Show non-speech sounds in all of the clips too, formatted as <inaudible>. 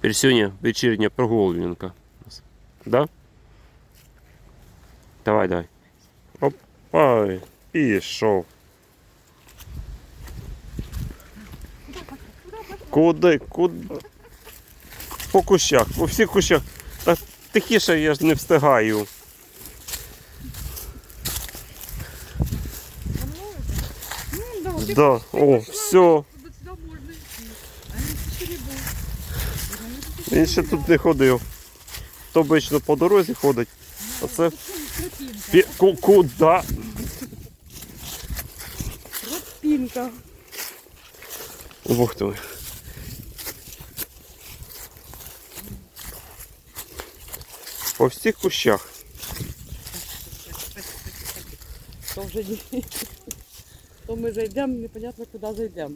Персюня, вечірня прогулянка. Да? Давай, давай. Опа, пішов. Куди, куди? По кущах, по всіх кущах. Та тихіше я ж не встигаю. Да, о, все. Він ще тут не ходив. То обично по дорозі ходить. А це Тропинка. пі... ку- куди? Тропинка. Бог ти. По всіх кущах. То вже не... То ми зайдемо, непонятно куди зайдемо.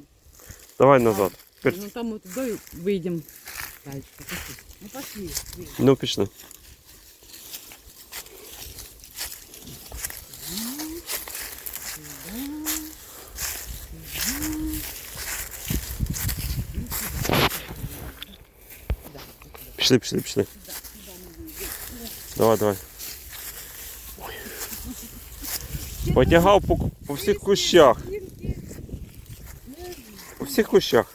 Давай назад. Тепер- Ну там ми туди вийдемо. Дальше, пошли. Ну пошли. вийдемо. Ну пішли. Пішли, пішли, пішли. Давай, давай. Ой. Потягав по, по всіх кущах. По всіх кущах.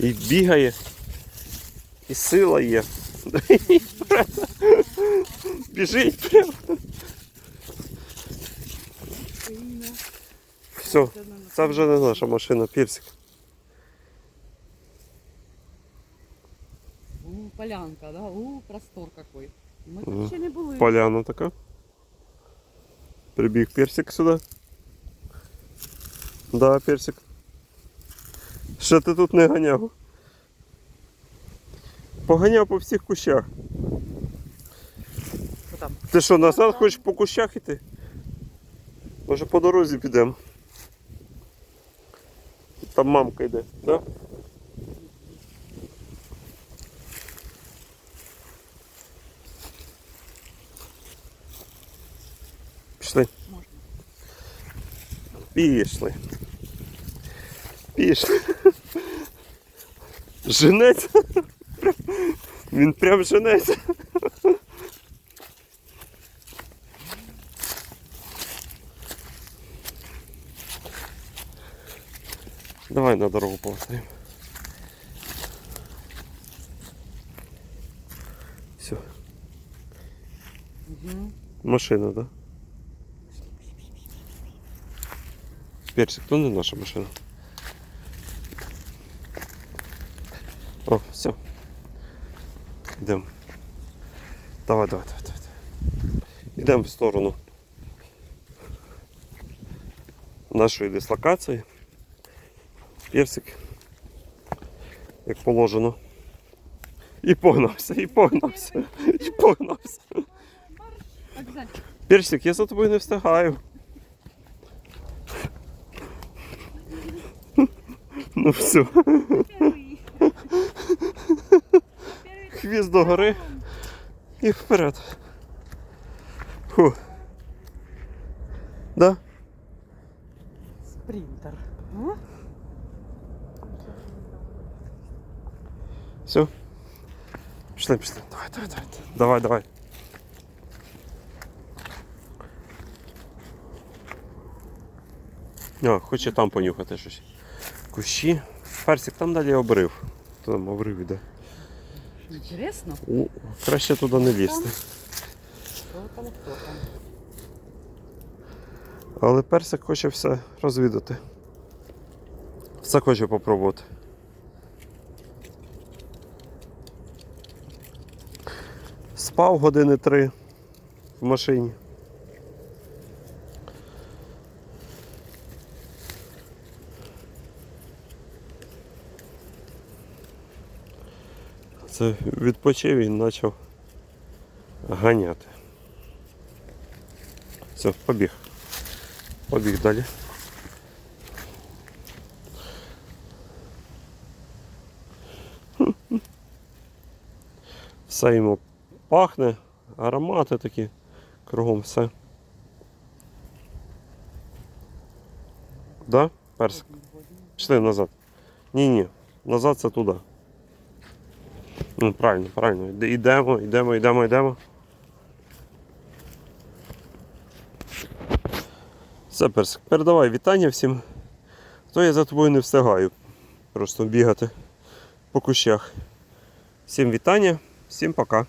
І бігає. І сила є. <laughs> Біжить прямо. Все, це вже не наша машина, персик. У, полянка, да? У, простор какой. Ми Мгм. тут ще не були. Поляна така. Прибіг персик сюди. Да, персик. Що ти тут не ганяв? Поганяв по всіх кущах. Там? Ти що, назад хочеш по кущах іти? Може по дорозі підемо. Там мамка йде, так? Да? Пішли. Можна. Пішли. Пішли. Женеться. Він прям женеться. Давай на дорогу повстанемо. Все, Угу. машина, да? Персик, то не наша машина. О, все. Йдемо. Давай, давай, давай, давай. Йдемо в сторону нашої дислокації. Персик, як положено. І погнався, і погнався, і погнався. Персик, я за тобою не встигаю. Ну все. Хвіст до гори і вперед. Фу. Да? Спринтер. А? Все. Пішли, пішли. Давай, давай, давай. Давай, давай. А, хоче там понюхати щось. Кущі. Персик, там далі обрив. Там обрив іде. Интересно, Ну, краще туди не лізти. Але персик хоче все розвідати. Все хоче попробувати. Спав години три в машині. Це відпочив і почав ганяти. Все, побіг. Побіг далі. Все йому пахне, аромати такі, кругом все. Да? Персик. Пішли назад. Ні-ні. Назад це туди. Ну, правильно, правильно. Йдемо, йдемо, йдемо, йдемо. Все, персик, передавай вітання всім. То я за тобою не встигаю. Просто бігати по кущах. Всім вітання, всім пока.